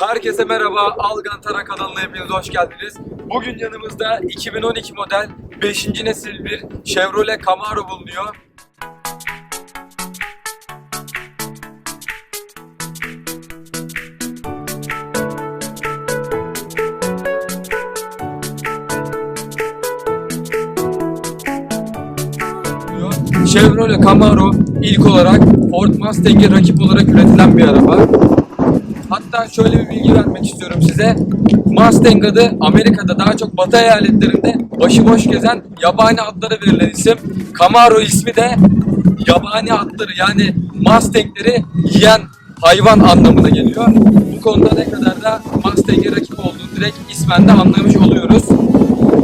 Herkese merhaba, Algantara kanalına hepiniz hoş geldiniz. Bugün yanımızda 2012 model 5. nesil bir Chevrolet Camaro bulunuyor. Chevrolet Camaro ilk olarak Ford Mustang'e rakip olarak üretilen bir araba. Hatta şöyle bir bilgi vermek istiyorum size. Mustang adı Amerika'da daha çok batı eyaletlerinde başıboş gezen yabani atlara verilen isim. Camaro ismi de yabani atları yani Mustang'leri yiyen hayvan anlamına geliyor. Bu konuda ne kadar da Mustang'e rakip olduğunu direkt ismen de anlamış oluyoruz.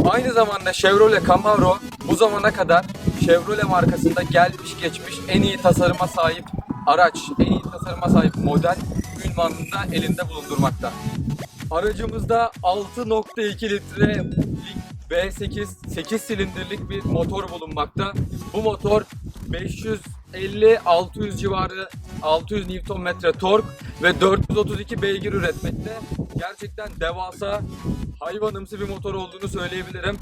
Aynı zamanda Chevrolet Camaro bu zamana kadar Chevrolet markasında gelmiş geçmiş en iyi tasarıma sahip araç, en iyi tasarıma sahip model ünvanını da elinde bulundurmakta. Aracımızda 6.2 litrelik V8 8 silindirlik bir motor bulunmakta. Bu motor 550-600 civarı 600 Nm tork ve 432 beygir üretmekte. Gerçekten devasa hayvanımsı bir motor olduğunu söyleyebilirim.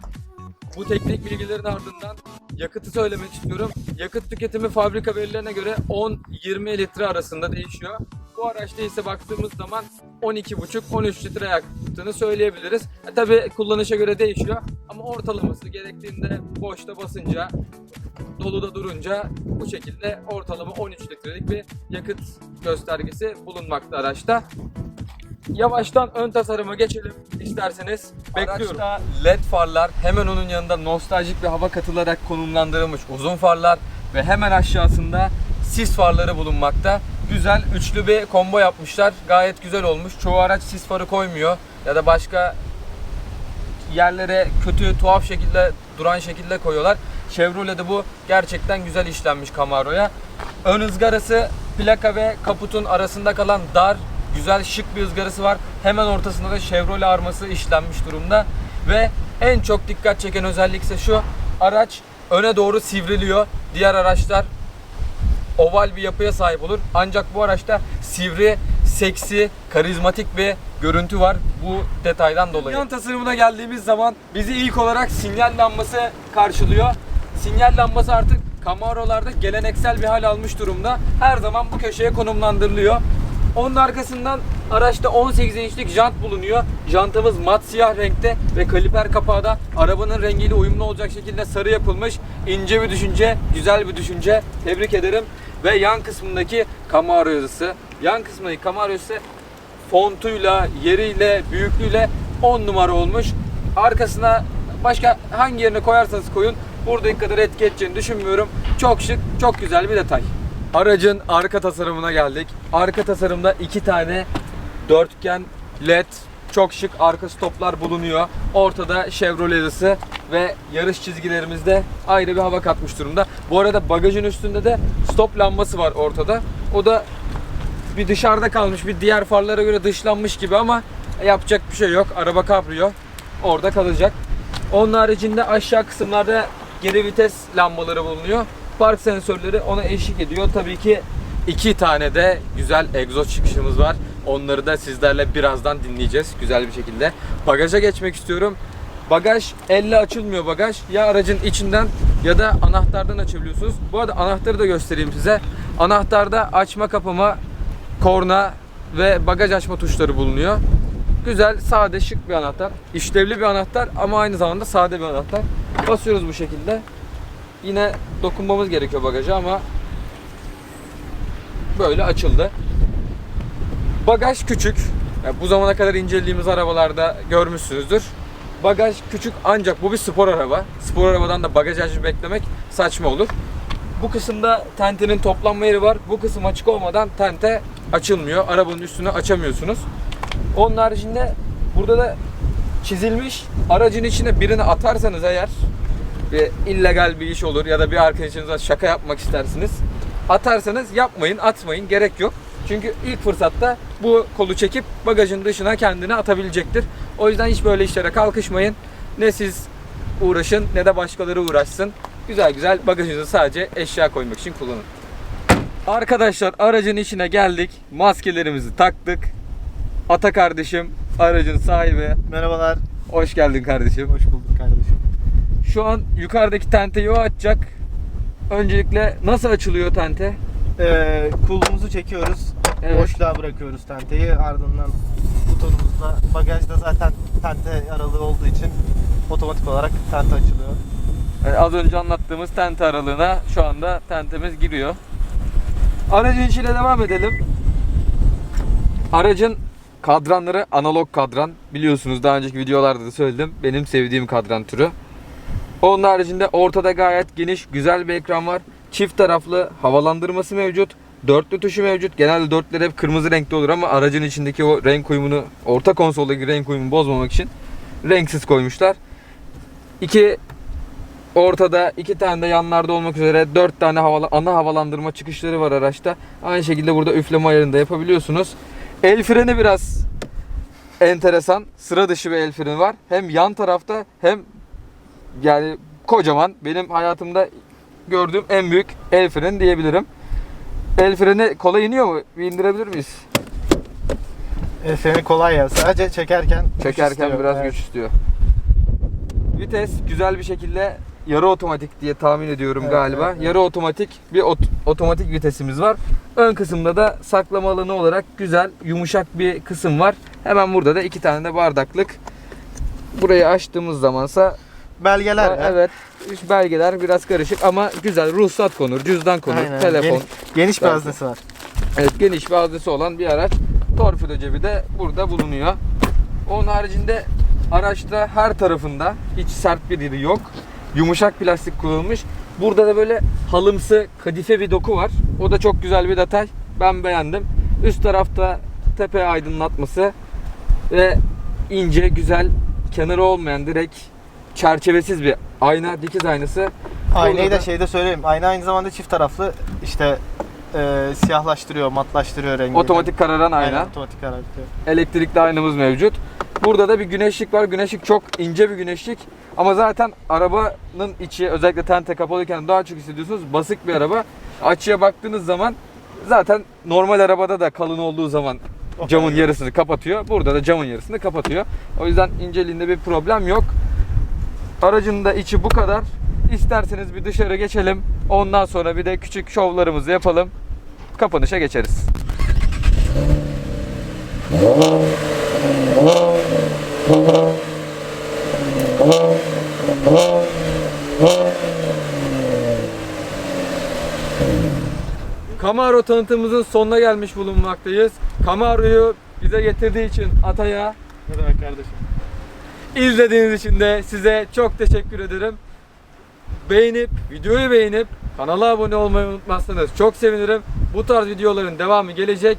Bu teknik bilgilerin ardından yakıtı söylemek istiyorum. Yakıt tüketimi fabrika verilerine göre 10-20 litre arasında değişiyor. Bu araçta ise baktığımız zaman 12,5-13 litre yaktığını söyleyebiliriz. E, tabii kullanışa göre değişiyor ama ortalaması gerektiğinde boşta basınca doluda durunca bu şekilde ortalama 13 litrelik bir yakıt göstergesi bulunmakta araçta. Yavaştan ön tasarıma geçelim isterseniz. Bekliyorum. Araçta led farlar, hemen onun yanında nostaljik bir hava katılarak konumlandırılmış uzun farlar ve hemen aşağısında sis farları bulunmakta. Güzel üçlü bir combo yapmışlar. Gayet güzel olmuş. Çoğu araç sis farı koymuyor ya da başka yerlere kötü tuhaf şekilde duran şekilde koyuyorlar. Chevrolet'de bu gerçekten güzel işlenmiş Camaro'ya. Ön ızgarası plaka ve kaputun arasında kalan dar güzel şık bir ızgarası var. Hemen ortasında da Chevrolet arması işlenmiş durumda. Ve en çok dikkat çeken özellik ise şu. Araç öne doğru sivriliyor. Diğer araçlar oval bir yapıya sahip olur. Ancak bu araçta sivri, seksi, karizmatik bir görüntü var bu detaydan dolayı. Yan tasarımına geldiğimiz zaman bizi ilk olarak sinyal lambası karşılıyor. Sinyal lambası artık Camaro'larda geleneksel bir hal almış durumda. Her zaman bu köşeye konumlandırılıyor. Onun arkasından araçta 18 inçlik jant bulunuyor. Jantımız mat siyah renkte ve kaliper kapağı da arabanın rengiyle uyumlu olacak şekilde sarı yapılmış. İnce bir düşünce, güzel bir düşünce. Tebrik ederim. Ve yan kısmındaki Camaro yazısı. Yan kısmındaki Camaro yazısı fontuyla, yeriyle, büyüklüğüyle 10 numara olmuş. Arkasına başka hangi yerine koyarsanız koyun buradaki kadar etki edeceğini düşünmüyorum. Çok şık, çok güzel bir detay. Aracın arka tasarımına geldik. Arka tasarımda iki tane dörtgen led çok şık arka stoplar bulunuyor. Ortada Chevrolet yazısı ve yarış çizgilerimizde ayrı bir hava katmış durumda. Bu arada bagajın üstünde de stop lambası var ortada. O da bir dışarıda kalmış, bir diğer farlara göre dışlanmış gibi ama yapacak bir şey yok. Araba kabrio orada kalacak. Onun haricinde aşağı kısımlarda geri vites lambaları bulunuyor. Park sensörleri ona eşlik ediyor. Tabii ki iki tane de güzel egzoz çıkışımız var. Onları da sizlerle birazdan dinleyeceğiz güzel bir şekilde. Bagaja geçmek istiyorum. Bagaj elle açılmıyor bagaj. Ya aracın içinden ya da anahtardan açabiliyorsunuz. Bu arada anahtarı da göstereyim size. Anahtarda açma kapama, korna ve bagaj açma tuşları bulunuyor. Güzel, sade, şık bir anahtar. İşlevli bir anahtar ama aynı zamanda sade bir anahtar. Basıyoruz bu şekilde. Yine dokunmamız gerekiyor bagaja ama böyle açıldı. Bagaj küçük. Yani bu zamana kadar incelediğimiz arabalarda görmüşsünüzdür. Bagaj küçük ancak bu bir spor araba. Spor arabadan da bagaj açıp beklemek saçma olur. Bu kısımda tentenin toplanma yeri var. Bu kısım açık olmadan tente açılmıyor. Arabanın üstünü açamıyorsunuz. Onun haricinde burada da çizilmiş aracın içine birini atarsanız eğer bir illegal bir iş olur ya da bir arkadaşınıza şaka yapmak istersiniz. Atarsanız yapmayın, atmayın. Gerek yok. Çünkü ilk fırsatta bu kolu çekip bagajın dışına kendini atabilecektir. O yüzden hiç böyle işlere kalkışmayın. Ne siz uğraşın ne de başkaları uğraşsın. Güzel güzel bagajınızı sadece eşya koymak için kullanın. Arkadaşlar aracın içine geldik. Maskelerimizi taktık. Ata kardeşim, aracın sahibi. Merhabalar. Hoş geldin kardeşim. Hoş bulduk kardeşim. Şu an yukarıdaki tenteyi o açacak. Öncelikle nasıl açılıyor tente? Ee, kulumuzu çekiyoruz. Evet. Boşluğa bırakıyoruz tenteyi. Ardından butonumuzla bagajda zaten tente aralığı olduğu için otomatik olarak tente açılıyor. Yani az önce anlattığımız tente aralığına şu anda tentemiz giriyor. Aracın içine devam edelim. Aracın kadranları analog kadran. Biliyorsunuz daha önceki videolarda da söyledim. Benim sevdiğim kadran türü. Onun haricinde ortada gayet geniş, güzel bir ekran var. Çift taraflı havalandırması mevcut. Dörtlü tuşu mevcut. Genelde dörtler hep kırmızı renkte olur ama aracın içindeki o renk uyumunu, orta konsoldaki renk uyumunu bozmamak için renksiz koymuşlar. İki Ortada iki tane de yanlarda olmak üzere dört tane havalı, ana havalandırma çıkışları var araçta. Aynı şekilde burada üfleme ayarını da yapabiliyorsunuz. El freni biraz enteresan. Sıra dışı bir el freni var. Hem yan tarafta hem yani kocaman. Benim hayatımda gördüğüm en büyük el freni diyebilirim. El freni kolay iniyor mu? Bir indirebilir miyiz? El freni kolay ya. Sadece çekerken Çekerken istiyor. biraz Evet. güç istiyor. Vites güzel bir şekilde yarı otomatik diye tahmin ediyorum Evet, galiba. evet, evet. Yarı otomatik bir ot- otomatik vitesimiz var. Ön kısımda da saklama alanı olarak güzel yumuşak bir kısım var. Hemen burada da iki tane de bardaklık. Burayı açtığımız zamansa Belgeler ya. evet üst belgeler biraz karışık ama güzel ruhsat konur, cüzdan konur, Aynen. telefon. Geniş, geniş bir haznesi var. Evet geniş bir haznesi olan bir araç. Torpido cebi de burada bulunuyor. Onun haricinde araçta her tarafında hiç sert bir yeri yok. Yumuşak plastik kullanılmış. Burada da böyle halımsı kadife bir doku var. O da çok güzel bir detay. Ben beğendim. Üst tarafta tepe aydınlatması ve ince güzel kenarı olmayan direkt çerçevesiz bir ayna dikiz aynası. Aynayı da şeyde söyleyeyim. Ayna aynı zamanda çift taraflı. İşte e, siyahlaştırıyor, matlaştırıyor rengini. Otomatik kararan ayna. Aynen, otomatik karartıyor. Elektrikli aynamız mevcut. Burada da bir güneşlik var. Güneşlik çok ince bir güneşlik. Ama zaten arabanın içi özellikle tente kapalıyken daha çok hissediyorsunuz. Basık bir araba. Açıya baktığınız zaman zaten normal arabada da kalın olduğu zaman camın yarısını kapatıyor. Burada da camın yarısını kapatıyor. O yüzden inceliğinde bir problem yok. Aracın da içi bu kadar. İsterseniz bir dışarı geçelim. Ondan sonra bir de küçük şovlarımızı yapalım. Kapanışa geçeriz. Camaro tanıtımımızın sonuna gelmiş bulunmaktayız. Camaro'yu bize getirdiği için Atay'a Ne demek kardeşim? İzlediğiniz için de size çok teşekkür ederim. Beğenip, videoyu beğenip kanala abone olmayı unutmazsanız çok sevinirim. Bu tarz videoların devamı gelecek.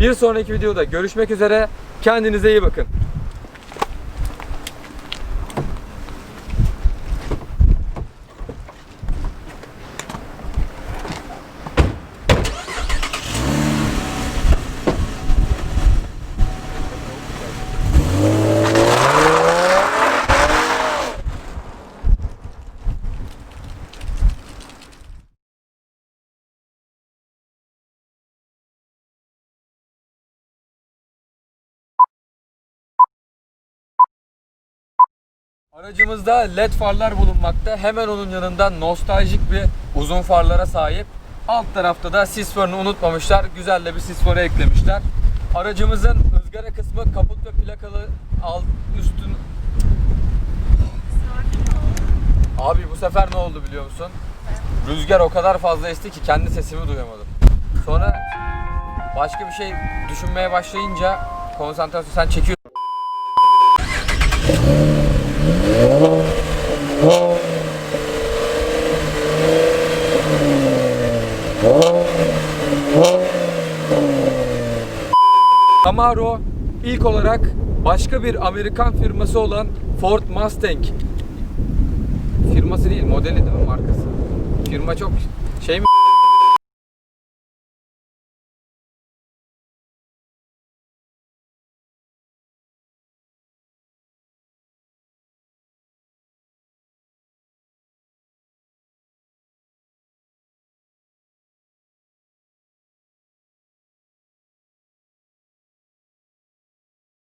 Bir sonraki videoda görüşmek üzere. Kendinize iyi bakın. Aracımızda led farlar bulunmakta. Hemen onun yanında nostaljik bir uzun farlara sahip. Alt tarafta da sis farını unutmamışlar. Güzel de bir sis farı eklemişler. Aracımızın ızgara kısmı kaput ve plakalı alt üstün Abi bu sefer ne oldu biliyor musun? Rüzgar o kadar fazla esti ki kendi sesimi duyamadım. Sonra başka bir şey düşünmeye başlayınca konsantrasyon sen çekiyor. Camaro ilk olarak başka bir Amerikan firması olan Ford Mustang firması değil modeli değil mi markası? Firma çok şey mi?